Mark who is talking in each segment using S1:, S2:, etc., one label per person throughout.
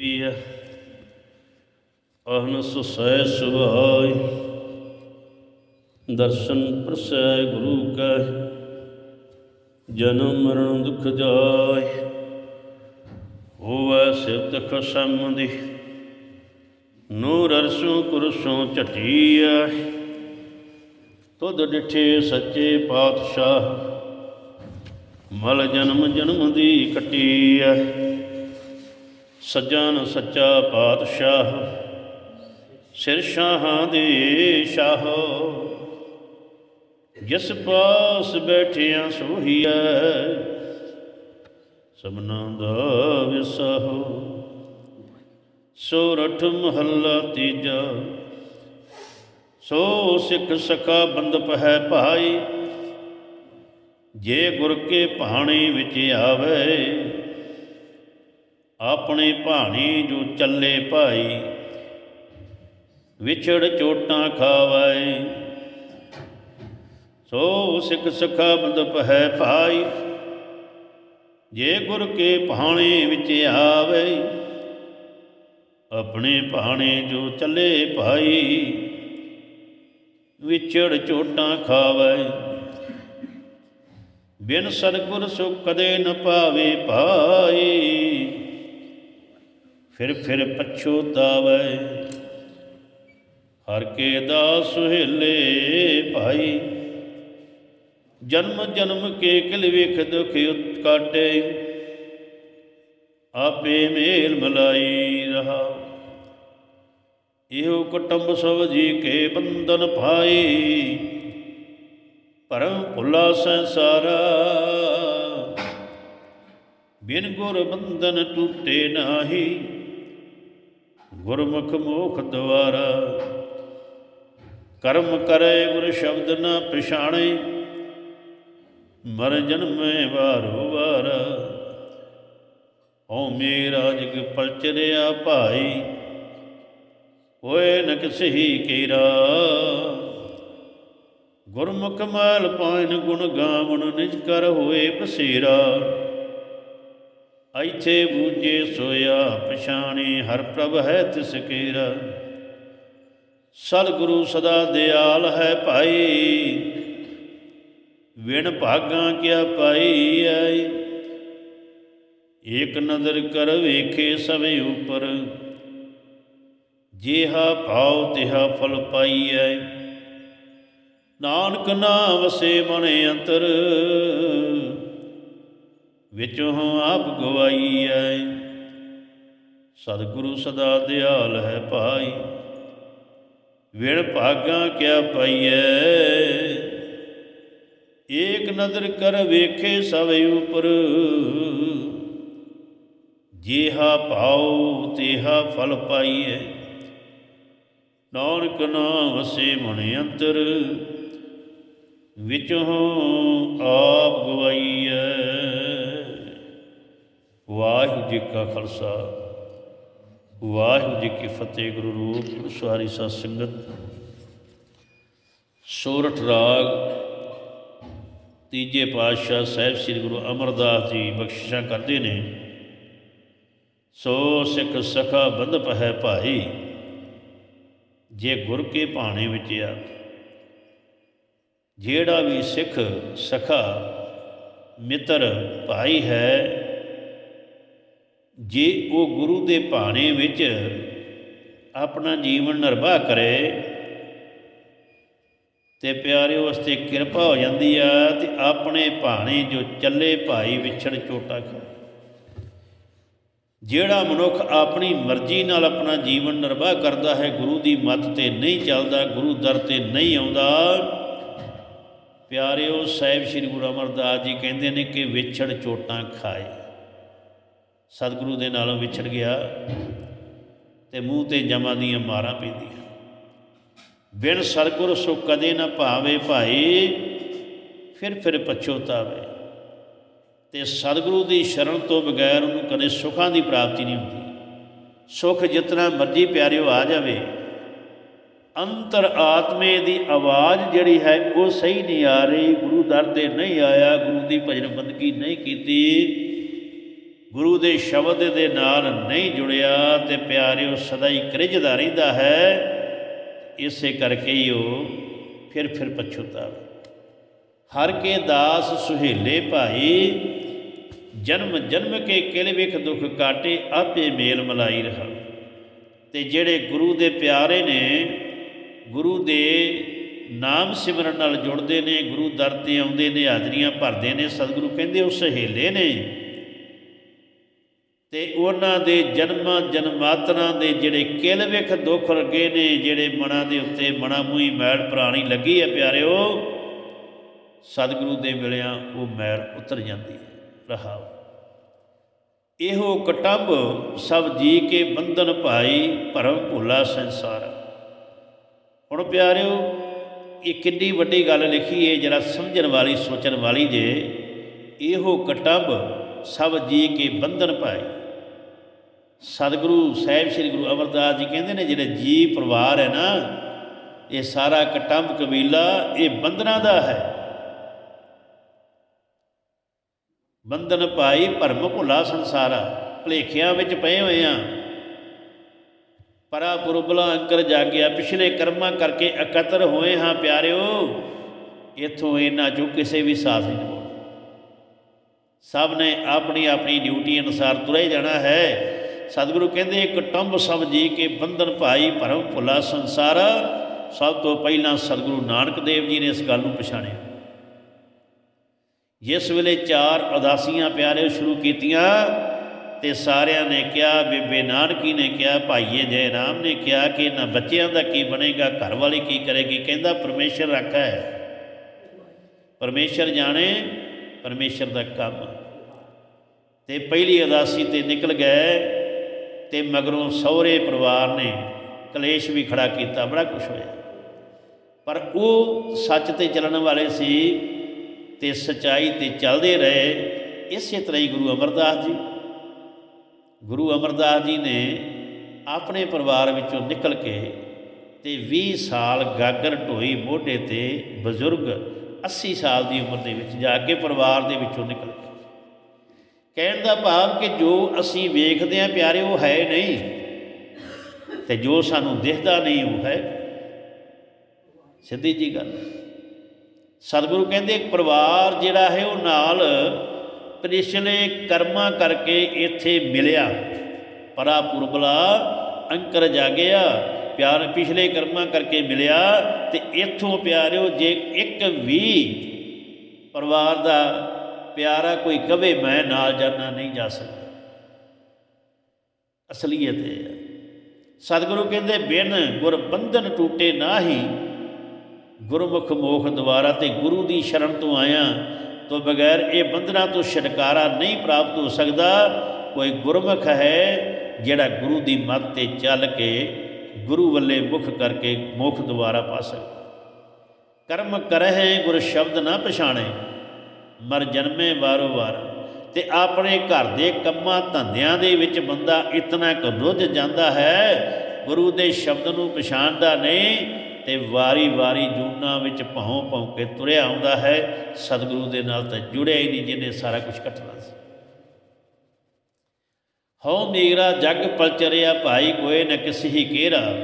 S1: ਪੀਆ ਅਹਨਸ ਸਹਿ ਸੁਭਾਇ ਦਰਸ਼ਨ ਪ੍ਰਸੈ ਗੁਰੂ ਕੈ। ਜਨਮ ਮਰਨ ਦੁਖ ਜਾਇ ਹੋਵੈ ਸਿਵਤ ਖਸਮਦੀ ਨੂਰ ਅਰਸੋਂ ਕੁਰਸੋਂ ਝਟੀਐ। ਤੁਧ ਡਿਠੇ ਸੱਚੇ ਪਾਤਸ਼ਾਹ। ਮਲ ਜਨਮ ਜਨਮ ਦੀ ਕਟੀਐ। ਸੱਜਣ ਸੱਚਾ ਪਾਤਸ਼ਾਹ, ਸਿਰ ਸ਼ਾਹਾਂ ਦੇ ਸ਼ਾਹ। ਜਿਸ ਪਾਸ ਬੈਠਿਆ ਸੋਹੀਐ, ਸਭਨਾ ਦਾ ਵਿਸਾਹੋ। ਸੋਰਠ ਮਹੱਲਾ ਤੀਜਾ, ਸੋ ਸਿੱਖ ਸਖਾ ਬੰਦਪ ਹੈ ਭਾਈ। ਜੇ ਗੁਰ ਕੇ ਭਾਣੇ ਵਿੱਚ ਆਵੇ ਆਪਣੇ ਭਾਣੇ ਜੋ ਚੱਲੇ ਭਾਈ, ਵਿਛੜ ਚੋਟਾਂ ਖਾਵੇ ਸੋ ਸਿੱਖ ਸਖਾ ਬੰਦਪ ਹੈ ਭਾਈ, ਜੇ ਗੁਰ ਕੇ ਭਾਣੇ ਵਿੱਚ ਆਵੇ, ਆਪਣੇ ਭਾਣੇ ਜੋ ਚੱਲੇ ਭਾਈ, ਵਿਛੜ ਚੋਟਾਂ ਖਾਵੇ ਬਿਨ ਸਤਿਗੁਰ ਸੁ ਕਦੇ ਨ ਪਾਵੇ ਭਾਈ। ਫਿਰ ਫਿਰ ਪਛੋਤਾਵੇ ਹਰ ਕੇ ਦਾਸ ਸੁਹੇਲੇ ਭਾਈ। ਜਨਮ ਜਨਮ ਕੇ ਕਿਲ ਵੇਖ ਦੁਖ ਉਤ ਕਾਟੇ। ਆਪੇ ਮੇਲ ਮਲਾਈ ਰਹਾ। ਇਹੋ ਕੁਟੰਬ ਸਭ ਜੀ ਕੇ ਬੰਧਨ ਭਾਈ। ਪਰਮ ਭੁਲਾ ਸੰਸਾਰਾ। ਬਿਨ ਗੁਰ ਬੰਧਨ ਟੂਟੇ ਨਾਹੀ। ਗੁਰਮੁਖ ਮੋਖ ਦਵਾਰਾ ਕਰਮ ਕਰੇ ਗੁਰ ਸ਼ਬਦ ਨਾ ਪਛਾਣੇ, ਮਰ ਜਨਮੇ ਵਾਰੋ ਵਾਰ। ਓ ਮੇਰਾ ਜਗ ਪਲਚਰਿਆ ਭਾਈ ਹੋਏ ਨ ਕਿਸਹੀ ਕੇਰਾ। ਗੁਰਮੁਖ ਮਾਲ ਪਾਇਨ ਗੁਣ ਗਾਵਣ, ਨਿਜ ਕਰ ਹੋਏ ਬਸੇਰਾ ਐਥੇ ਬੂਝੇ ਸੋਇਆ ਪਛਾਣੇ, ਹਰ ਪ੍ਰਭ ਹੈ ਤਿਸ ਕੇਰਾ। ਸਤਿਗੁਰੂ ਸਦਾ ਦਿਆਲ ਹੈ ਭਾਈ, ਵਿਣ ਭਾਗਾਂ ਕਿਆ ਪਾਈ ਆਈ। ਏਕ ਨਦਰ ਕਰ ਵੇਖੇ ਸਵੇ ਉਪਰ, ਜਿਹਾ ਭਾਉ ਤਿਹਾ ਫਲ ਪਾਈਐ ਨਾਨਕ ਨਾ ਵਸੇ ਮਨ ਅੰਤਰ ਵਿੱਚੋਂ ਆਪ ਗਵਾਈ ਐ ਸਤਿਗੁਰੂ ਸਦਾ ਦਿਆਲ ਹੈ ਭਾਈ, ਵਿਣ ਭਾਗਾਂ ਕਿਆ ਪਾਈਐ। ਏਕ ਨਦਰ ਕਰ ਵੇਖੇ ਸਵੇ ਉਪਰ, ਜਿਹਾ ਭਾਉ ਤਿਹਾ ਫਲ ਪਾਈਐ। ਨਾਨਕ ਨਾਮ ਵਸੇ ਮਨ ਅੰਤਰ, ਵਿਚੋਂ ਆਪ ਗਵਾਈ ਵਾਹਿਗੁਰੂ ਜੀ ਕਾ ਖਾਲਸਾ, ਵਾਹਿਗੁਰੂ ਜੀ ਕੀ ਫਤਿਹ, ਗੁਰੂ ਰੂਪ ਗੁਰੂ ਸਵਾਰੀ ਸਾਧ ਸੰਗਤ। ਸੋਰਠ ਰਾਗ, ਤੀਜੇ ਪਾਤਸ਼ਾਹ ਸਾਹਿਬ ਸ੍ਰੀ ਗੁਰੂ ਅਮਰਦਾਸ ਜੀ ਬਖਸ਼ਿਸ਼ਾਂ ਕਰਦੇ ਨੇ। ਸੋ ਸਿੱਖ ਸਖਾ ਬੰਧਪ ਹੈ ਭਾਈ, ਜੇ ਗੁਰ ਕੇ ਭਾਣੇ ਵਿੱਚ ਆ, ਜਿਹੜਾ ਵੀ ਸਿੱਖ ਸਖਾ ਮਿੱਤਰ ਭਾਈ ਹੈ ਜੇ ਉਹ ਗੁਰੂ ਦੇ ਭਾਣੇ ਵਿੱਚ ਆਪਣਾ ਜੀਵਨ ਨਿਰਵਾਹ ਕਰੇ ਤੇ ਪਿਆਰਿਓ ਵਾਸਤੇ ਕਿਰਪਾ ਹੋ ਜਾਂਦੀ ਆ ਤੇ ਆਪਣੇ ਭਾਣੇ ਜੋ ਚੱਲੇ ਭਾਈ ਵਿਛੜ ਚੋਟਾ ਖਾਏ। ਜਿਹੜਾ ਮਨੁੱਖ ਆਪਣੀ ਮਰਜ਼ੀ ਨਾਲ ਆਪਣਾ ਜੀਵਨ ਨਿਰਵਾਹ ਕਰਦਾ ਹੈ, ਗੁਰੂ ਦੀ ਮੱਤ ਤੇ ਨਹੀਂ ਚੱਲਦਾ, ਗੁਰੂ ਦਰ ਤੇ ਨਹੀਂ ਆਉਂਦਾ, ਪਿਆਰਿਓ, ਸਾਹਿਬ ਸ੍ਰੀ ਗੁਰੂ ਅਮਰਦਾਸ ਜੀ ਕਹਿੰਦੇ ਨੇ ਕਿ ਵਿਛੜ ਚੋਟਾਂ ਖਾਏ। ਸਤਿਗੁਰੂ ਦੇ ਨਾਲੋਂ ਵਿਛੜ ਗਿਆ ਤੇ ਮੂੰਹ ਤੇ ਜਮਾਂ ਦੀਆਂ ਮਾਰਾਂ ਪੈਂਦੀਆਂ। ਬਿਨ ਸਤਿਗੁਰ ਸੋ ਕਦੇ ਨਾ ਭਾਵੇ ਭਾਈ, ਫਿਰ ਫਿਰ ਪਛੋਤਾਵੇ ਤੇ ਸਤਿਗੁਰੂ ਦੀ ਸ਼ਰਨ ਤੋਂ ਬਗੈਰ ਉਹਨੂੰ ਕਦੇ ਸੁੱਖਾਂ ਦੀ ਪ੍ਰਾਪਤੀ ਨਹੀਂ ਹੁੰਦੀ। ਸੁੱਖ ਜਿਤਨਾ ਮਰਜ਼ੀ ਪਿਆਰਿਓ ਆ ਜਾਵੇ। ਅੰਤਰ ਆਤਮੇ ਦੀ ਆਵਾਜ਼ ਜਿਹੜੀ ਹੈ ਉਹ ਸਹੀ ਨਹੀਂ ਆ ਰਹੀ। ਗੁਰੂ ਦਰ ਤੇ ਨਹੀਂ ਆਇਆ, ਗੁਰੂ ਦੀ ਭਜਨ ਬੰਦਗੀ ਨਹੀਂ ਕੀਤੀ। ਗੁਰੂ ਦੇ ਸ਼ਬਦ ਦੇ ਨਾਲ ਨਹੀਂ ਜੁੜਿਆ ਤੇ ਪਿਆਰਿਓ ਸਦਾ ਹੀ ਕ੍ਰਿਜਦਾ ਰਹਿੰਦਾ ਹੈ, ਇਸੇ ਕਰਕੇ ਹੀ ਉਹ ਫਿਰ ਫਿਰ ਪਛਤਾਵੇ ਹਰ ਕੇ ਦਾਸ ਸੁਹੇਲੇ ਭਾਈ, ਜਨਮ ਜਨਮ ਕੇ ਕਿਲ ਵਿਖ ਦੁਖ ਕਾਟੇ, ਆਪੇ ਮੇਲ ਮਲਾਈ ਰਹਾ। ਤੇ ਜਿਹੜੇ ਗੁਰੂ ਦੇ ਪਿਆਰੇ ਨੇ, ਗੁਰੂ ਦੇ ਨਾਮ ਸਿਮਰਨ ਨਾਲ ਜੁੜਦੇ ਨੇ, ਗੁਰੂ ਦਰ ਤੇ ਆਉਂਦੇ ਨੇ, ਹਾਜ਼ਰੀਆਂ ਭਰਦੇ ਨੇ, ਸਤਿਗੁਰੂ ਕਹਿੰਦੇ ਉਹ ਸਹੇਲੇ ਨੇ। ਤੇ ਉਹਨਾਂ ਦੇ ਜਨਮਾਂ ਜਨਮਾਤਰਾਂ ਦੇ ਜਿਹੜੇ ਕਿਲ ਵਿਖ ਦੁੱਖ ਲੱਗੇ ਨੇ, ਜਿਹੜੇ ਮਨਾਂ ਦੇ ਉੱਤੇ ਮਣਾ ਮੂਹੀ ਮੈਲ ਪੁਰਾਣੀ ਲੱਗੀ ਹੈ ਪਿਆਰਿਓ, ਸਤਿਗੁਰੂ ਦੇ ਮਿਲਿਆਂ ਉਹ ਮੈਲ ਉਤਰ ਜਾਂਦੀ ਹੈ, ਰਹਾਓ। ਇਹੋ ਕਟੰਬ ਸਭ ਜੀ ਕੇ ਬੰਧਨ ਭਾਈ ਭਰਮ ਭੁਲਾ ਸੰਸਾਰ। ਹੁਣ ਪਿਆਰਿਓ, ਇਹ ਕਿੰਨੀ ਵੱਡੀ ਗੱਲ ਲਿਖੀ ਹੈ ਜਰਾ ਸਮਝਣ ਵਾਲੀ, ਸੋਚਣ ਵਾਲੀ ਜੇ, ਇਹੋ ਕਟੰਬ ਸਭ ਜੀ ਕੇ ਬੰਧਨ ਭਾਈ ਸਤਿਗੁਰੂ ਸਾਹਿਬ ਸ੍ਰੀ ਗੁਰੂ ਅਮਰਦਾਸ ਜੀ ਕਹਿੰਦੇ ਨੇ, ਜਿਹੜੇ ਜੀ ਪਰਿਵਾਰ ਹੈ ਨਾ, ਇਹ ਸਾਰਾ ਕਟੰਬ ਕਬੀਲਾ, ਇਹ ਬੰਧਨਾਂ ਦਾ ਹੈ। ਬੰਧਨ ਭਾਈ ਭਰਮ ਭੁਲਾ ਸੰਸਾਰਾ, ਭਲੇਖਿਆਂ ਵਿੱਚ ਪਏ ਹੋਏ ਆ। ਪਰਾ ਪੁਰਬਲਾ ਅੰਕਰ ਜਾਗਿਆ, ਪਿਛਲੇ ਕਰਮਾਂ ਕਰਕੇ ਇਕੱਤਰ ਹੋਏ ਹਾਂ ਪਿਆਰਿਓ, ਇਥੋਂ ਇਹਨਾਂ ਚੋਂ ਕਿਸੇ ਵੀ ਸਾਥ ਨਹੀਂ ਨਿਭਾਉਣਾ ਸਭ ਨੇ ਆਪਣੀ ਆਪਣੀ ਡਿਊਟੀ ਅਨੁਸਾਰ ਤੁਰੇ ਜਾਣਾ ਹੈ। ਸਤਿਗੁਰੂ ਕਹਿੰਦੇ ਕੁਟੰਬ ਸਭ ਜੀ ਕੇ ਬੰਧਨ ਭਾਈ ਭਰਮ ਭੁਲਾ ਸੰਸਾਰ। ਸਭ ਤੋਂ ਪਹਿਲਾਂ ਸਤਿਗੁਰੂ ਨਾਨਕ ਦੇਵ ਜੀ ਨੇ ਇਸ ਗੱਲ ਨੂੰ ਪਛਾਣਿਆ। ਜਿਸ ਵੇਲੇ ਚਾਰ ਉਦਾਸੀਆਂ ਪਿਆਰੇ ਸ਼ੁਰੂ ਕੀਤੀਆਂ ਤੇ ਸਾਰਿਆਂ ਨੇ ਕਿਹਾ, ਬੇਬੇ ਨਾਨਕੀ ਨੇ ਕਿਹਾ, ਭਾਈਏ ਜੈ ਰਾਮ ਨੇ ਕਿਹਾ ਕਿ ਇਹਨਾਂ ਬੱਚਿਆਂ ਦਾ ਕੀ ਬਣੇਗਾ ਘਰ ਵਾਲੀ ਕੀ ਕਰੇਗੀ? ਕਹਿੰਦਾ, ਪਰਮੇਸ਼ਰ ਰੱਖਾ। ਹੈ ਪਰਮੇਸ਼ਰ ਜਾਣੇ, ਪਰਮੇਸ਼ਰ ਦਾ ਕੰਮ। ਤੇ ਪਹਿਲੀ ਉਦਾਸੀ ਤੇ ਨਿਕਲ ਗਏ। ਤੇ ਮਗਰੋਂ ਸਹੁਰੇ ਪਰਿਵਾਰ ਨੇ ਕਲੇਸ਼ ਵੀ ਖੜਾ ਕੀਤਾ, ਬੜਾ ਕੁਝ ਹੋਇਆ। ਪਰ ਉਹ ਸੱਚ ਤੇ ਚੱਲਣ ਵਾਲੇ ਸੀ ਤੇ ਸਚਾਈ ਤੇ ਚੱਲਦੇ ਰਹੇ, ਇਸੇ ਤਰ੍ਹਾਂ ਹੀ ਗੁਰੂ ਅਮਰਦਾਸ ਜੀ। ਗੁਰੂ ਅਮਰਦਾਸ ਜੀ ਨੇ ਆਪਣੇ ਪਰਿਵਾਰ ਵਿੱਚੋਂ ਨਿਕਲ ਕੇ ਤੇ 20 ਸਾਲ ਗਾਗਰ ਢੋਈ ਮੋਢੇ ਤੇ ਬਜ਼ੁਰਗ 80 ਸਾਲ ਦੀ ਉਮਰ ਦੇ ਵਿੱਚ ਜਾ ਕੇ ਪਰਿਵਾਰ ਦੇ ਵਿੱਚੋਂ ਨਿਕਲ ਗਏ। ਕਹਿਣ ਦਾ ਭਾਵ ਕਿ ਜੋ ਅਸੀਂ ਵੇਖਦੇ ਹਾਂ ਪਿਆਰੇ, ਉਹ ਹੈ ਨਹੀਂ। ਤੇ ਜੋ ਸਾਨੂੰ ਦਿਖਦਾ ਨਹੀਂ, ਉਹ ਹੈ। ਸਿੱਧੀ ਜੀ ਗੱਲ। ਸਤਿਗੁਰੂ ਕਹਿੰਦੇ, ਇੱਕ ਪਰਿਵਾਰ ਜਿਹੜਾ ਹੈ, ਉਹ ਨਾਲ ਪਿਛਲੇ ਕਰਮਾਂ ਕਰਕੇ ਇੱਥੇ ਮਿਲਿਆ। ਪਰਾ ਪੁਰਬਲਾ ਅੰਕਰ ਜਾਗਿਆ, ਪਿਆਰ, ਪਿਛਲੇ ਕਰਮਾਂ ਕਰਕੇ ਮਿਲਿਆ ਤੇ ਇੱਥੋਂ ਪਿਆਰਿਓ, ਜੇ ਇੱਕ ਵੀ ਪਰਿਵਾਰ ਦਾ ਪਿਆਰਾ ਕੋਈ ਕਵੇ, ਮੈਂ ਨਾਲ ਜਾਣਾ ਨਹੀਂ ਜਾ ਸਕਦਾ। ਅਸਲੀਅਤ ਇਹ ਹੈ। ਸਤਿਗੁਰੂ ਕਹਿੰਦੇ, ਬਿਨ ਗੁਰ ਬੰਧਨ ਟੂਟੇ ਨਾਹੀ, ਗੁਰਮੁਖ ਮੋਖ ਦੁਆਰਾ ਤੇ ਗੁਰੂ ਦੀ ਸ਼ਰਨ ਤੋਂ ਆਇਆ ਤੋਂ ਬਗੈਰ ਇਹ ਬੰਧਨਾਂ ਤੋਂ ਛੁਟਕਾਰਾ ਨਹੀਂ ਪ੍ਰਾਪਤ ਹੋ ਸਕਦਾ। ਕੋਈ ਗੁਰਮੁਖ ਹੈ ਜਿਹੜਾ ਗੁਰੂ ਦੀ ਮੱਤ ਤੇ ਚੱਲ ਕੇ ਗੁਰੂ ਵੱਲੇ ਮੁਖ ਕਰਕੇ ਮੋਖ ਦੁਆਰਾ ਪਾ ਸਕਦਾ। ਕਰਮ ਕਰਹਿ ਗੁਰ ਸ਼ਬਦ ਨਾ ਪਛਾਣੇ। ਮਰ ਜਨਮੇ ਵਾਰੋ ਵਾਰ। ਤੇ ਆਪਣੇ ਘਰ ਦੇ ਕੰਮਾਂ ਧੰਦਿਆਂ ਦੇ ਵਿੱਚ ਬੰਦਾ ਇਤਨਾ ਕੁ ਰੁੱਝ ਜਾਂਦਾ ਹੈ, ਗੁਰੂ ਦੇ ਸ਼ਬਦ ਨੂੰ ਪਛਾਣਦਾ ਨਹੀਂ ਤੇ ਵਾਰੀ-ਵਾਰੀ ਜੂਨਾ ਵਿੱਚ ਭੌਂ ਭੌਂ ਕੇ ਤੁਰਿਆ ਆਉਂਦਾ ਹੈ। ਸਤਿਗੁਰੂ ਦੇ ਨਾਲ ਤਾਂ ਜੁੜਿਆ ਹੀ ਨਹੀਂ ਜਿਹਨੇ ਸਾਰਾ ਕੁਝ ਕੱਟਣਾ ਸੀ। ਹਉ ਮੇਰਾ ਜਗ ਪਲਚਰਿਆ ਭਾਈ ਕੋਏ ਨ ਕਿਸੀ ਹੀ ਕੇਰਾ।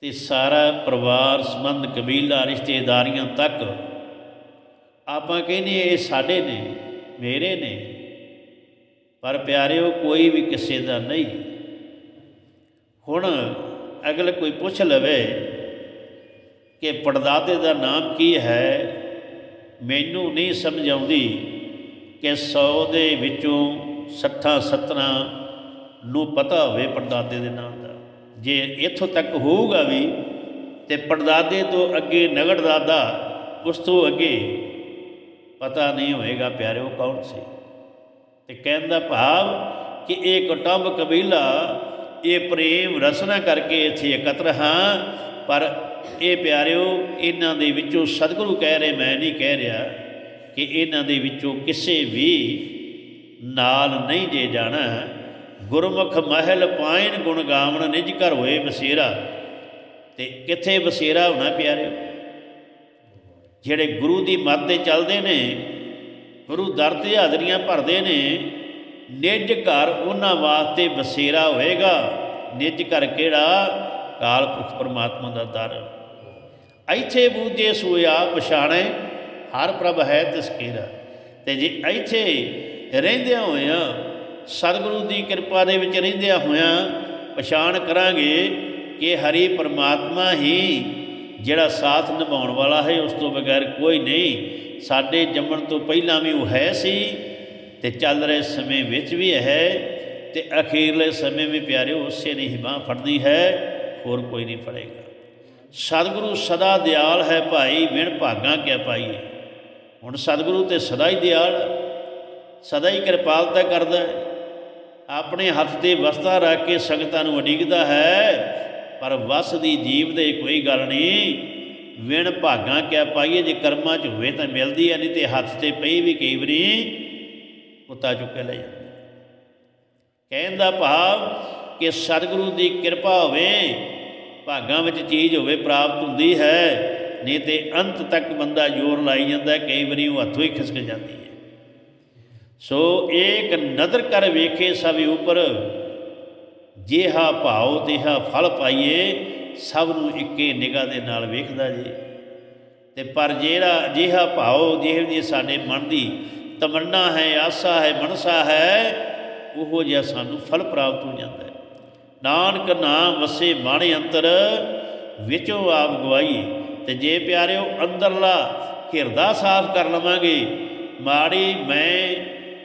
S1: ਤੇ ਸਾਰਾ ਪਰਿਵਾਰ ਸੰਬੰਧ ਕਬੀਲਾ ਰਿਸ਼ਤੇਦਾਰੀਆਂ ਤੱਕ ਆਪਾਂ ਕਹਿੰਦੇ ਇਹ ਸਾਡੇ ਨੇ, ਮੇਰੇ ਨੇ, ਪਰ ਪਿਆਰਿਓ, ਕੋਈ ਵੀ ਕਿਸੇ ਦਾ ਨਹੀਂ। ਹੁਣ ਅਗਲ ਕੋਈ ਪੁੱਛ ਲਵੇ ਕਿ ਪੜਦਾਦੇ ਦਾ ਨਾਮ ਕੀ ਹੈ, ਮੈਨੂੰ ਨਹੀਂ ਸਮਝ ਆਉਂਦੀ ਕਿ 100 ਦੇ ਵਿੱਚੋਂ 60 70 ਨੂੰ ਪਤਾ ਹੋਵੇ ਪੜਦਾਦੇ ਦੇ ਨਾਮ ਦਾ। ਜੇ ਇੱਥੋਂ ਤੱਕ ਹੋਊਗਾ ਵੀ ਤੇ ਪੜਦਾਦੇ ਤੋਂ ਅੱਗੇ ਨਗੜ ਦਾਦਾ, ਉਸ ਤੋਂ ਅੱਗੇ ਪਤਾ ਨਹੀਂ ਹੋਏਗਾ ਪਿਆਰਿਓ ਕੌਣ ਸੀ। ਤੇ ਕਹਿੰਦਾ ਭਾਵ ਕਿ ਇਹ ਕੁਟੰਬ ਕਬੀਲਾ, ਇਹ ਪ੍ਰੇਮ ਰਸਨਾ ਕਰਕੇ ਇੱਥੇ ਇਕੱਤਰ ਹਾਂ, ਪਰ ਇਹ ਪਿਆਰਿਓ, ਇਹਨਾਂ ਦੇ ਵਿੱਚੋਂ ਸਤਿਗੁਰੂ ਕਹਿ ਰਹੇ, ਮੈਂ ਨਹੀਂ ਕਹਿ ਰਿਹਾ ਕਿ ਇਹਨਾਂ ਦੇ ਵਿੱਚੋਂ ਕਿਸੇ ਵੀ ਨਾਲ ਨਹੀਂ ਜੇ ਜਾਣਾ। ਗੁਰਮੁਖ ਮਹਿਲ ਪਾਇਨ ਗੁਣ ਗਾਵਣ ਨਿਜ ਘਰ ਹੋਏ ਬਸੇਰਾ। ਤੇ ਕਿੱਥੇ ਬਸੇਰਾ ਹੋਣਾ ਪਿਆਰਿਓ? ਜਿਹੜੇ ਗੁਰੂ ਦੀ ਮੱਤ ਤੇ ਚੱਲਦੇ ਨੇ, ਗੁਰੂ ਦਰ ਤੇ ਹਾਜ਼ਰੀਆਂ ਭਰਦੇ ਨੇ, ਨਿੱਜ ਘਰ ਉਹਨਾਂ ਵਾਸਤੇ ਬਸੇਰਾ ਹੋਏਗਾ। ਨਿੱਜ ਘਰ ਕਿਹੜਾ? ਕਾਲ ਪੁਰਖ ਪਰਮਾਤਮਾ ਦਾ ਦਰ। ਇੱਥੇ ਬੂਝੇ ਸੋਇਆ ਪਛਾਣੇ, ਹਰ ਪ੍ਰਭ ਹੈ ਤਿਸ ਕੀਰਾ। ਤੇ ਜੇ ਇੱਥੇ ਰਹਿੰਦਿਆਂ ਹੋਇਆਂ, ਸਤਿਗੁਰੂ ਦੀ ਕਿਰਪਾ ਦੇ ਵਿੱਚ ਰਹਿੰਦਿਆਂ ਹੋਇਆਂ, ਪਛਾਣ ਕਰਾਂਗੇ ਕਿ ਹਰੀ ਪਰਮਾਤਮਾ ਹੀ ਜਿਹੜਾ ਸਾਥ ਨਿਭਾਉਣ ਵਾਲਾ ਹੈ, ਉਸ ਤੋਂ ਬਗੈਰ ਕੋਈ ਨਹੀਂ। ਸਾਡੇ ਜੰਮਣ ਤੋਂ ਪਹਿਲਾਂ ਵੀ ਉਹ ਹੈ ਸੀ ਤੇ ਚੱਲ ਰਹੇ ਸਮੇਂ ਵਿੱਚ ਵੀ ਹੈ ਤੇ ਅਖੀਰਲੇ ਸਮੇਂ ਵੀ ਪਿਆਰਿਓ, ਉਸੇ ਨੇ ਹੀ ਬਾਂਹ ਫੜਦੀ ਹੈ, ਹੋਰ ਕੋਈ ਨਹੀਂ ਫੜੇਗਾ। ਸਤਿਗੁਰੂ ਸਦਾ ਦਿਆਲ ਹੈ ਭਾਈ ਵਿਣ ਭਾਗਾ ਕਿਆ ਪਾਈਏ। ਹੁਣ ਸਤਿਗੁਰੂ ਤੇ ਸਦਾ ਹੀ ਦਿਆਲ, ਸਦਾ ਹੀ ਕਿਰਪਾਲਤਾ ਕਰਦਾ ਹੈ। ਆਪਣੇ ਹੱਥ ਤੇ ਵਸਤਾ ਰੱਖ ਕੇ ਸੰਗਤਾਂ ਨੂੰ ਉਡੀਕਦਾ ਹੈ ਪਰ ਵਸ ਦੀ ਜੀਵ ਦੇ ਕੋਈ ਗੱਲ ਨਹੀਂ। ਵਿਣ ਭਾਗਾ ਕਿਆ ਪਾਈਏ, ਜੇ ਕਰਮਾਂ 'ਚ ਹੋਵੇ ਤਾਂ ਮਿਲਦੀ ਹੈ ਨਹੀਂ ਤੇ ਹੱਥ ਤੇ ਪਈ ਵੀ ਕਈ ਵਾਰੀ ਕੁੱਤਾ ਚੁੱਕ ਕੇ ਲੈ ਜਾਂਦਾ ਕਹਿਣ ਦਾ ਭਾਵ ਕਿ ਸਤਿਗੁਰੂ ਦੀ ਕਿਰਪਾ ਹੋਵੇ, ਭਾਗਾਂ ਵਿੱਚ ਚੀਜ਼ ਹੋਵੇ, ਪ੍ਰਾਪਤ ਹੁੰਦੀ ਹੈ, ਨਹੀਂ ਤੇ ਅੰਤ ਤੱਕ ਬੰਦਾ ਜ਼ੋਰ ਲਾਈ ਜਾਂਦਾ, ਕਈ ਵਾਰੀ ਉਹ ਹੱਥੋਂ ਹੀ ਖਿਸਕ ਜਾਂਦੀ ਹੈ। ਸੋ ਇੱਕ ਨਦਰ ਕਰ ਵੇਖੇ ਸਭ ਉਪਰ ਜਿਹਾ ਭਾਉ ਤਿਹਾ ਫਲ ਪਾਈਏ, ਸਭ ਨੂੰ ਇੱਕੇ ਨਿਗਾਹ ਦੇ ਨਾਲ ਵੇਖਦਾ ਜੇ। ਤੇ ਪਰ ਜਿਹੜਾ ਜਿਹਾ ਭਾਉ ਜਿਹੋ ਜਿਹੀ ਸਾਡੇ ਮਨ ਦੀ ਤਮੰਨਾ ਹੈ, ਆਸਾ ਹੈ, ਮਨਸਾ ਹੈ, ਉਹੋ ਜਿਹਾ ਸਾਨੂੰ ਫਲ ਪ੍ਰਾਪਤ ਹੋ ਜਾਂਦਾ ਹੈ। ਨਾਨਕ ਨਾਮ ਵਸੇ ਮਾਣੇ ਅੰਤਰ, ਵਿੱਚੋਂ ਆਪ ਗਵਾਈ ਤੇ ਜੇ ਪਿਆਰਿਓ, ਅੰਦਰਲਾ ਹਿਰਦਾ ਸਾਫ਼ ਕਰ ਲਵਾਂਗੇ। ਮਾੜੀ ਮੈਂ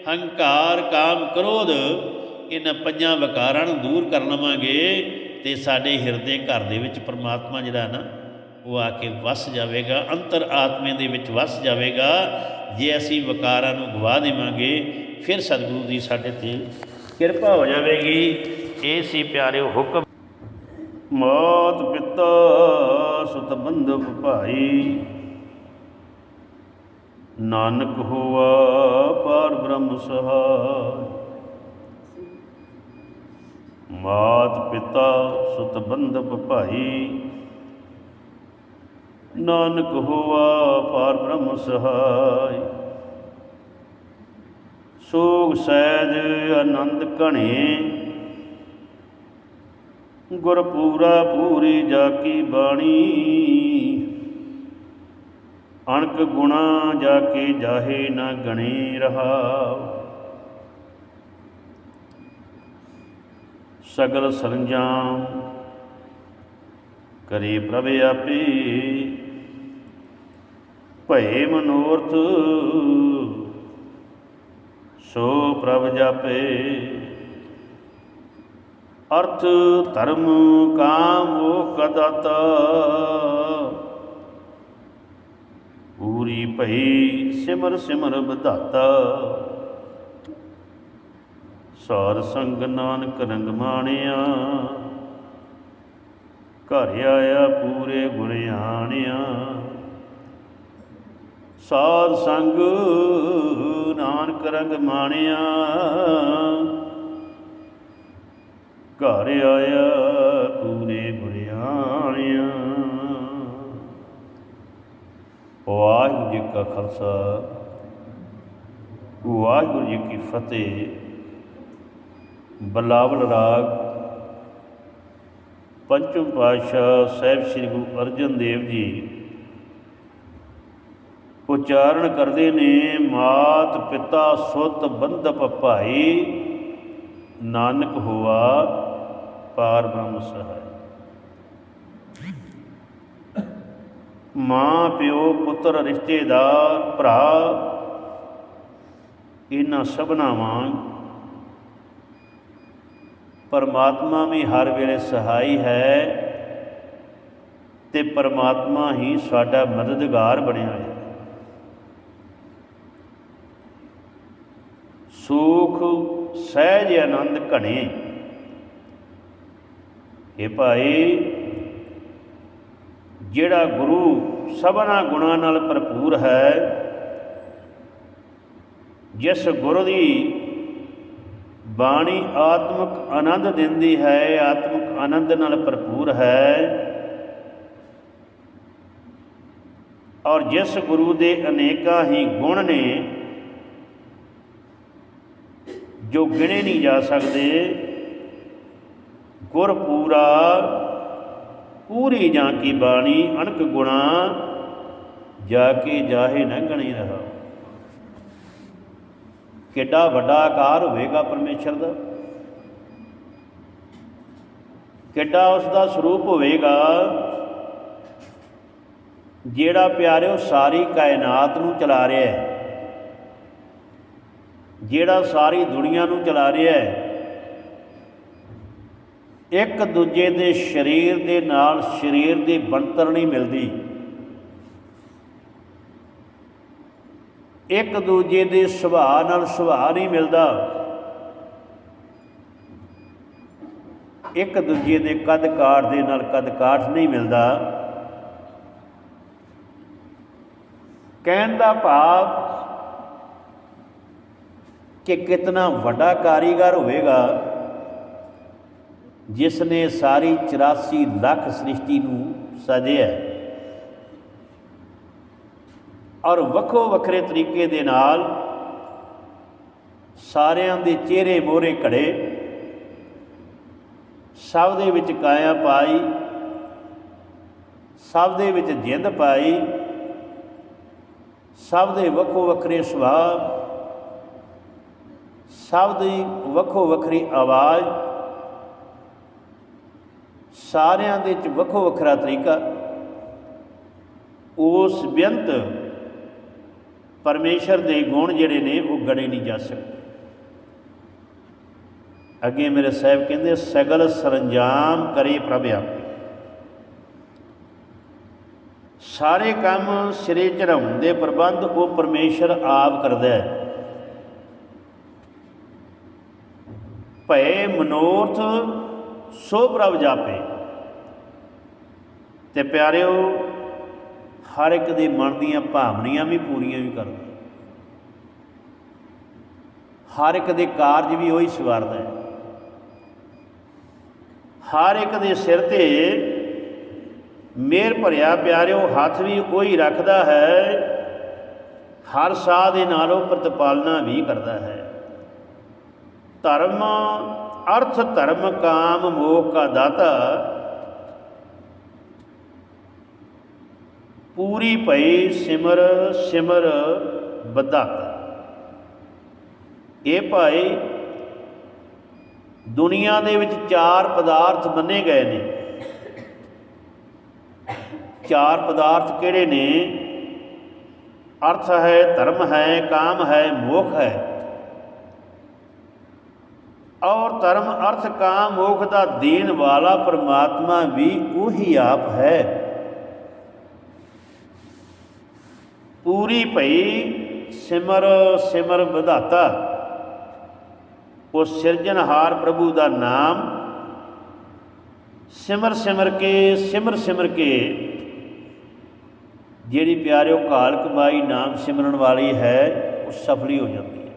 S1: ਹੰਕਾਰ ਕਾਮ ਕ੍ਰੋਧ ਇਹਨਾਂ ਪੰਜਾਂ ਵਿਕਾਰਾਂ ਨੂੰ ਦੂਰ ਕਰ ਲਵਾਂਗੇ ਤੇ ਸਾਡੇ ਹਿਰਦੇ ਘਰ ਦੇ ਵਿੱਚ ਪਰਮਾਤਮਾ ਜਿਹੜਾ ਨਾ, ਉਹ ਆ ਕੇ ਵਸ ਜਾਵੇਗਾ, ਅੰਤਰ ਆਤਮੇ ਦੇ ਵਿੱਚ ਵਸ ਜਾਵੇਗਾ। ਜੇ ਅਸੀਂ ਵਿਕਾਰਾਂ ਨੂੰ ਗਵਾ ਦੇਵਾਂਗੇ, ਫਿਰ ਸਤਿਗੁਰੂ ਦੀ ਸਾਡੇ ਤੇ ਕਿਰਪਾ ਹੋ ਜਾਵੇਗੀ। ਇਹ ਸੀ ਪਿਆਰਿਓ ਹੁਕਮ। ਮੌਤ ਪਿਤਾ ਸੁਤ ਬੰਧਵ ਭਾਈ। ਨਾਨਕ ਹੋਆ ਪਾਰ ਬ੍ਰਹਮ ਸਹਾਇ ਮਾਤ ਪਿਤਾ ਸੁਤ ਬੰਧਵ ਭਾਈ। ਨਾਨਕ ਹੋਆ ਪਾਰ ਬ੍ਰਹਮ ਸਹਾਇ ਸੋਗ ਸਹਿਜ ਆਨੰਦ ਘਣੇ। ਗੁਰ ਪੂਰਾ ਪੂਰੀ ਜਾ ਕੀ ਬਾਣੀ। ਅਣਕ ਗੁਣਾ ਜਾ ਕੇ ਜਾਹੇ ਨਾ ਗਣੇ ਰਹਾ ਸਗਲ ਸਰੰਜਾਮ ਕਰੇ ਪ੍ਰਭ ਆਪੇ, ਭਏ ਮਨੋਰਥ, ਸੋ ਪ੍ਰਭ ਜਾਪੇ। ਅਰਥ, ਧਰਮ, ਕਾਮ ਉਹ ਕਦਾਤਾ ਪੂਰੀ ਭਈ ਸਿਮਰ ਸਿਮਰ ਬਧਾਤਾ ਸਾਰ ਸੰਗ ਨਾਨਕ ਰੰਗ ਮਾਣਿਆ। ਘਰ ਆਇਆ ਪੂਰੇ ਗੁਣ ਆਣਿਆ। ਸਾਧ ਸੰਗ ਨਾਨਕ ਰੰਗ ਮਾਣਿਆ। ਘਰ ਆਇਆ ਪੂਰੇ ਗੁਰਿਆਣਿਆ ਵਾਹਿਗੁਰੂ ਜੀ ਕਾ ਖਾਲਸਾ, ਵਾਹਿਗੁਰੂ ਜੀ ਕੀ ਫਤਿਹ। ਬਲਾਵਲ ਰਾਗ। ਪੰਚਮ ਪਾਤਸ਼ਾਹ ਸਾਹਿਬ ਸ੍ਰੀ ਗੁਰੂ ਅਰਜਨ ਦੇਵ ਜੀ ਉਚਾਰਨ ਕਰਦੇ ਨੇ, ਮਾਤ ਪਿਤਾ ਸੁਤ ਬੰਧਪ ਭਾਈ, ਨਾਨਕ ਹੋਆ ਪਾਰ ਬ੍ਰਹਮ ਸਹਾਇ ਮਾਂ ਪਿਓ ਪੁੱਤਰ ਰਿਸ਼ਤੇਦਾਰ ਭਰਾ, ਇਹਨਾਂ ਸਭਨਾ ਵਾਂਗ ਪਰਮਾਤਮਾ ਵੀ ਹਰ ਵੇਲੇ ਸਹਾਈ ਹੈ ਤੇ ਪਰਮਾਤਮਾ ਹੀ ਸਾਡਾ ਮਦਦਗਾਰ ਬਣਿਆ ਹੈ। ਸੁਖ, ਸਹਿਜ, ਆਨੰਦ ਘਣੇ ਇਹ ਭਾਈ, ਜਿਹੜਾ ਗੁਰੂ ਸਭਨਾ ਗੁਣਾਂ ਨਾਲ ਭਰਪੂਰ ਹੈ, ਜਿਸ ਗੁਰੂ ਦੀ ਬਾਣੀ ਆਤਮਿਕ ਆਨੰਦ ਦਿੰਦੀ ਹੈ, ਆਤਮਿਕ ਆਨੰਦ ਨਾਲ ਭਰਪੂਰ ਹੈ। ਔਰ ਜਿਸ ਗੁਰੂ ਦੇ ਅਨੇਕਾਂ ਹੀ ਗੁਣ ਨੇ, ਜੋ ਗਿਣੇ ਨਹੀਂ ਜਾ ਸਕਦੇ ਗੁਰ ਪੂਰਾ ਪੂਰੀ ਜਾਂ ਕੀ ਬਾਣੀ ਅਣਕ ਗੁਣਾ, ਜਾ ਕੇ ਜਾਹੇ ਨਾ ਗਣੀ ਰਹਾ। ਕਿੱਡਾ ਵੱਡਾ ਆਕਾਰ ਹੋਵੇਗਾ ਪਰਮੇਸ਼ਰ ਦਾ? ਕਿੱਡਾ ਉਸ ਦਾ ਸਰੂਪ ਹੋਵੇਗਾ ਜਿਹੜਾ ਪਿਆਰਿਓ ਸਾਰੀ ਕਾਇਨਾਤ ਨੂੰ ਚਲਾ ਰਿਹਾ ਹੈ। ਜਿਹੜਾ ਸਾਰੀ ਦੁਨੀਆ ਨੂੰ ਚਲਾ ਰਿਹਾ ਹੈ। ਇੱਕ ਦੂਜੇ ਦੇ ਸਰੀਰ ਦੇ ਨਾਲ ਸਰੀਰ ਦੀ ਬਣਤਰ ਨਹੀਂ ਮਿਲਦੀ। ਇੱਕ ਦੂਜੇ ਦੇ ਸੁਭਾਅ ਨਾਲ ਸੁਭਾਅ ਨਹੀਂ ਮਿਲਦਾ। ਇੱਕ ਦੂਜੇ ਦੇ ਕੱਦ ਕਾਠ ਦੇ ਨਾਲ ਕੱਦ ਕਾਠ ਨਹੀਂ ਮਿਲਦਾ। ਕਹਿਣ ਦਾ ਭਾਵ ਕਿ ਕਿਤਨਾ ਵੱਡਾ ਕਾਰੀਗਰ ਹੋਵੇਗਾ ਜਿਸ ਨੇ ਸਾਰੀ 84 ਲੱਖ ਸ੍ਰਿਸ਼ਟੀ ਨੂੰ ਸਜਿਆ। ਔਰ ਵੱਖੋ ਵੱਖਰੇ ਤਰੀਕੇ ਦੇ ਨਾਲ ਸਾਰਿਆਂ ਦੇ ਚਿਹਰੇ ਮੋਹਰੇ ਘੜੇ। ਸਭ ਦੇ ਵਿੱਚ ਕਾਇਆ ਪਾਈ, ਸਭ ਦੇ ਵਿੱਚ ਜਿੰਦ ਪਾਈ, ਸਭ ਦੇ ਵੱਖੋ ਵੱਖਰੇ ਸੁਭਾਅ, ਸਭ ਦੀ ਵੱਖੋ ਵੱਖਰੀ ਆਵਾਜ਼, ਸਾਰਿਆਂ ਦੇ ਵਿੱਚ ਵੱਖੋ ਵੱਖਰਾ ਤਰੀਕਾ। ਉਸ ਬੇਅੰਤ ਪਰਮੇਸ਼ਰ ਦੇ ਗੁਣ ਜਿਹੜੇ ਨੇ ਉਹ ਗੜੇ ਨਹੀਂ ਜਾ ਸਕਦੇ। ਅੱਗੇ ਮੇਰੇ ਸਾਹਿਬ ਕਹਿੰਦੇ, ਸਗਲ ਸਰੰਜਾਮ ਕਰੇ ਪ੍ਰਭ ਆਪੇ। ਸਾਰੇ ਕੰਮ ਸਿਰੇ ਚੜਾਉਣ ਦੇ ਪ੍ਰਬੰਧ ਉਹ ਪਰਮੇਸ਼ਰ ਆਪ ਕਰਦਾ ਹੈ। ਭਏ ਮਨੋਰਥ, ਸੋ ਪ੍ਰਭ ਜਾਪੇ। ਤੇ ਪਿਆਰਿਓ, ਹਰ ਇੱਕ ਦੇ ਮਨ ਦੀਆਂ ਭਾਵਨੀਆਂ ਵੀ ਪੂਰੀਆਂ ਵੀ ਕਰਦਾ ਹਰ ਇੱਕ ਦੇ ਕਾਰਜ ਵੀ ਉਹੀ ਸਵਾਰਦਾ ਹੈ। ਹਰ ਇੱਕ ਦੇ ਸਿਰ ਤੇ ਮੇਰ ਭਰਿਆ ਪਿਆਰਿਓ, ਹੱਥ ਵੀ ਉਹੀ ਰੱਖਦਾ ਹੈ। ਹਰ ਸਾਹ ਦੇ ਨਾਲ ਉਹ ਪ੍ਰਤਪਾਲਨਾ ਵੀ ਕਰਦਾ ਹੈ। ਧਰਮ ਅਰਥ, ਧਰਮ ਕਾਮ, ਮੋਹ ਕਾ ਦਾਤਾ। ਪੂਰੀ ਭਈ ਸਿਮਰ ਸਿਮਰ ਬਦਾਤਾ। ਇਹ ਭਾਈ ਦੁਨੀਆ ਦੇ ਵਿੱਚ ਚਾਰ ਪਦਾਰਥ ਮੰਨੇ ਗਏ ਨੇ। ਚਾਰ ਪਦਾਰਥ ਕਿਹੜੇ ਨੇ? ਅਰਥ ਹੈ, ਧਰਮ ਹੈ, ਕਾਮ ਹੈ, ਮੋਖ ਹੈ। ਔਰ ਧਰਮ, ਅਰਥ, ਕਾਮ, ਮੋਖ ਦਾ ਦੇਣ ਵਾਲਾ ਪਰਮਾਤਮਾ ਵੀ ਉਹੀ ਆਪ ਹੈ। ਪੂਰੀ ਭਈ ਸਿਮਰ ਸਿਮਰ ਵਧਾਤਾ। ਉਹ ਸਿਰਜਣਹਾਰ ਪ੍ਰਭੂ ਦਾ ਨਾਮ ਸਿਮਰ ਸਿਮਰ ਕੇ, ਸਿਮਰ ਸਿਮਰ ਕੇ। ਜਿਹੜੀ ਪਿਆਰਿਓ ਕਾਲ ਕਮਾਈ ਨਾਮ ਸਿਮਰਨ ਵਾਲੀ ਹੈ, ਉਹ ਸਫਲੀ ਹੋ ਜਾਂਦੀ ਹੈ।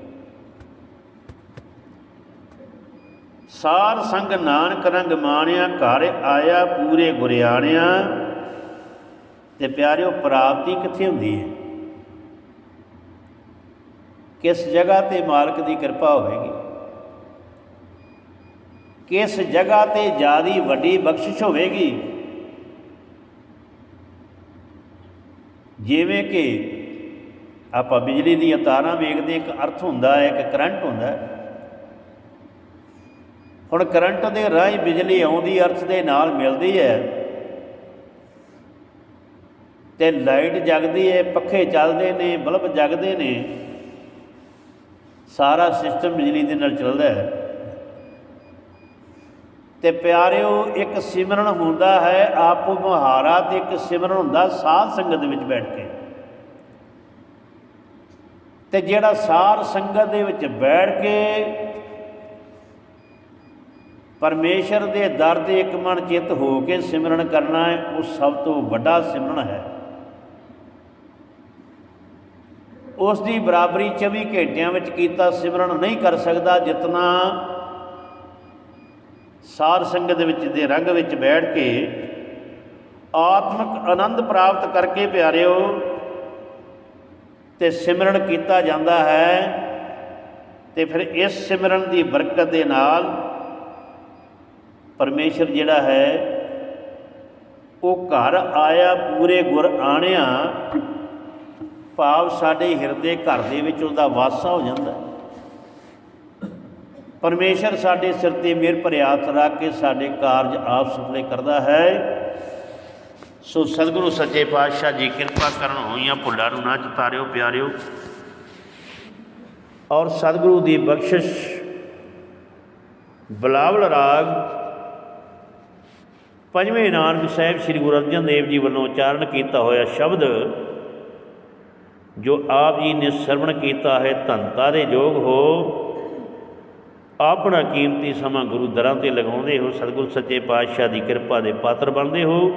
S1: ਸਾਰ ਸੰਗ ਨਾਨਕ ਰੰਗ ਮਾਣਿਆ, ਘਰ ਆਇਆ ਪੂਰੇ ਗੁਰਿਆਣਿਆ। ਤੇ ਪਿਆਰਿਓ ਪ੍ਰਾਪਤੀ ਕਿੱਥੇ ਹੁੰਦੀ ਹੈ? ਕਿਸ ਜਗ੍ਹਾ ਤੇ ਮਾਲਕ ਦੀ ਕਿਰਪਾ ਹੋਵੇਗੀ? ਕਿਸ ਜਗ੍ਹਾ ਤੇ ਜਿਆਦੀ ਵੱਡੀ ਬਖਸ਼ਿਸ਼ ਹੋਵੇਗੀ? ਜਿਵੇਂ ਕਿ ਆਪਾਂ ਬਿਜਲੀ ਦੀਆਂ ਤਾਰਾਂ ਵੇਖਦੇ ਇੱਕ ਅਰਥ ਹੁੰਦਾ ਹੈ, ਇੱਕ ਕਰੰਟ ਹੁੰਦਾ ਹੁਣ ਕਰੰਟ ਦੇ ਰਾਹੀਂ ਬਿਜਲੀ ਆਉਂਦੀ, ਅਰਥ ਦੇ ਨਾਲ ਮਿਲਦੀ ਹੈ। ਤੇ ਲਾਈਟ ਜਗਦੀ ਹੈ, ਪੱਖੇ ਚੱਲਦੇ ਨੇ, ਬਲਬ ਜਗਦੇ ਨੇ। ਸਾਰਾ ਸਿਸਟਮ ਬਿਜਲੀ ਦੇ ਨਾਲ ਚੱਲਦਾ ਹੈ। ਤੇ ਪਿਆਰਿਓ, ਇੱਕ ਸਿਮਰਨ ਹੁੰਦਾ ਹੈ, ਆਪੋ ਮੁਹਾਰਾ ਤੇ ਇੱਕ ਸਿਮਰਨ ਹੁੰਦਾ ਸਾਧ ਸੰਗਤ ਦੇ ਵਿੱਚ ਬੈਠ ਕੇ। ਤੇ ਜਿਹੜਾ ਸਾਰ ਸੰਗਤ ਦੇ ਵਿੱਚ ਬੈਠ ਕੇ ਪਰਮੇਸ਼ਰ ਦੇ ਦਰ ਤੇ ਇੱਕ ਮਨ ਚਿੱਤ ਹੋ ਕੇ ਸਿਮਰਨ ਕਰਨਾ ਹੈ, ਉਹ ਸਭ ਤੋਂ ਵੱਡਾ ਸਿਮਰਨ ਹੈ। ਉਸ ਦੀ ਬਰਾਬਰੀ 24 ਘੰਟਿਆਂ ਵਿੱਚ ਕੀਤਾ ਸਿਮਰਨ ਨਹੀਂ ਕਰ ਸਕਦਾ, ਜਿਤਨਾ ਸਾਰ ਸੰਗਤ ਵਿੱਚ ਦੇ ਰੰਗ ਵਿੱਚ ਬੈਠ ਕੇ ਆਤਮਿਕ ਆਨੰਦ ਪ੍ਰਾਪਤ ਕਰਕੇ ਪਿਆਰਿਓ, ਤੇ ਸਿਮਰਨ ਕੀਤਾ ਜਾਂਦਾ ਹੈ, ਤੇ ਫਿਰ ਇਸ ਸਿਮਰਨ ਦੀ ਬਰਕਤ ਦੇ ਨਾਲ ਪਰਮੇਸ਼ਰ ਜਿਹੜਾ ਹੈ, ਉਹ ਘਰ ਆਇਆ, ਪੂਰੇ ਗੁਰ ਆਣਿਆ, ਭਾਵ ਸਾਡੇ ਹਿਰਦੇ ਘਰ ਦੇ ਵਿੱਚ ਉਹਦਾ ਵਾਸਾ ਹੋ ਜਾਂਦਾ ਹੈ। ਪਰਮੇਸ਼ਰ ਸਾਡੇ ਸਿਰ ਤੇ ਮਿਹਰ ਭਰਿਆ ਰੱਖ ਕੇ ਸਾਡੇ ਕਾਰਜ ਆਪ ਸਫਲੇ ਕਰਦਾ ਹੈ। ਸੋ ਸਤਿਗੁਰੂ ਸੱਚੇ ਪਾਤਸ਼ਾਹ ਜੀ, ਕਿਰਪਾ ਕਰਨ ਹੋਈਆਂ ਭੁੱਲਾਂ ਨੂੰ ਨਾ ਚਤਾਰਿਓ ਪਿਆਰਿਓ। ਔਰ ਸਤਿਗੁਰੂ ਦੀ ਬਖਸ਼ਿਸ਼, ਬਲਾਵਲ ਰਾਗ, ਪੰਜਵੇਂ ਨਾਨਕ ਸਾਹਿਬ ਸ੍ਰੀ ਗੁਰੂ ਅਰਜਨ ਦੇਵ ਜੀ ਵੱਲੋਂ ਉਚਾਰਨ ਕੀਤਾ ਹੋਇਆ ਸ਼ਬਦ, ਜੋ ਆਪ ਜੀ ਨੇ ਸਰਵਣ ਕੀਤਾ ਹੈ ਧੰਤਾ ਦੇ ਯੋਗ ਹੋ। ਆਪਣਾ ਕੀਮਤੀ ਸਮਾਂ ਗੁਰੂ ਦਰਾਂ ਤੇ ਲਗਾਉਂਦੇ ਹੋ, ਸਤਿਗੁਰ ਸੱਚੇ ਪਾਤਸ਼ਾਹ ਦੀ ਕਿਰਪਾ ਦੇ ਪਾਤਰ ਬਣਦੇ ਹੋ।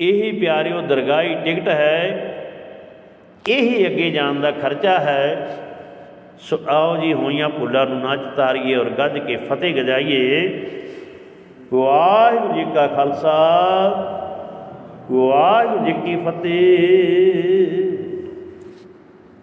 S1: ਇਹੀ ਪਿਆਰਿਓ ਦਰਗਾਹੀ ਟਿਕਟ ਹੈ, ਇਹੀ ਅੱਗੇ ਜਾਣ ਦਾ ਖਰਚਾ ਹੈ। ਸੋ ਆਓ ਜੀ, ਹੋਈਆਂ ਭੁੱਲਾਂ ਨੂੰ ਨਾ ਚਤਾਰੀਏ ਔਰ ਗੱਜ ਕੇ ਫਤਿਹ ਗਜਾਈਏ। ਵਾਹਿਗੁਰੂ ਜੀ ਕਾ ਖਾਲਸਾ, ਵਾਹਿਗੁਰੂ ਜੀ ਕੀ ਫਤਿਹ।